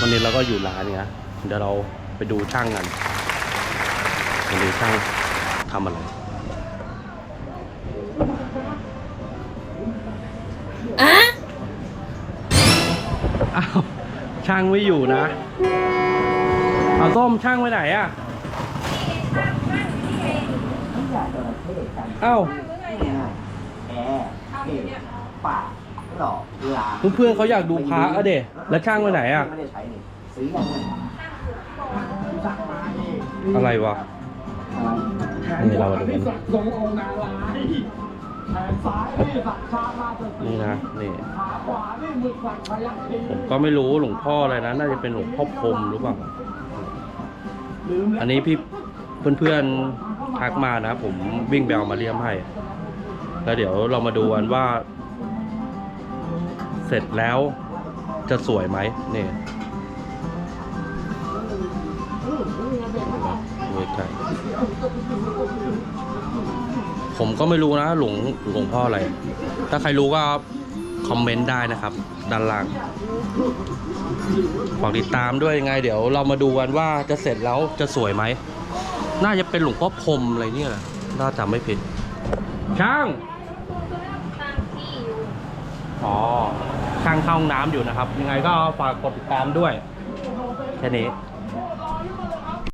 วันนี้เราก็อยู่ร้านเนี้ยเดี๋ยวเราไปดูช่างกันไปดูช่างทำอะไรอะอ้าวช่างไม่อยู่นะ เอาส้มช่างไปไหนอะเอ้า แอร์เก็บปาก หลอกลาเพื่อนๆเขาอยากดูพระอะเดแล้วช่างไปไหนอะ ไม่ได้ใช้นี่ซื้อยังไงสั่งมาเองอะไรวะนี่เรามาดูกันทรงองค์นารายณ์แขนซ้ายนี่สักชาติราชสีนี่นะนี่ ขาขวานี่หมึกสักพยัคฆ์ทีผมก็ไม่รู้หลวงพ่ออะไรนะ น่าจะเป็นหลวงพ่อพรหมหรือเปล่า ลืมแล้วอันนี้พี่เพื่อนๆทักมานะ ผมวิ่งไปเอามาเลี่ยมให้ แล้วเดี๋ยวเรามาดูกันว่า เสร็จแล้วจะสวยไหมนี่ดูใกล้ผมก็ไม่รู้นะหลวงหลวงพ่ออะไร ถ้าใครรู้ก็คอมเมนต์ได้นะครับ ด้านล่างฝากติดตามด้วยยังไง เดี๋ยวเรามาดูกันว่าจะเสร็จแล้วจะสวยไหม น่าจะเป็นหลวงพ่อพรหมอะไรเนี่ยแหละน่าจำไม่ผิด ช่างตั้งที่อยู่อ๋อ ช่างเข้าห้องน้ำอยู่นะครับ ยังไงก็ฝากกดติดตามด้วย แค่นี้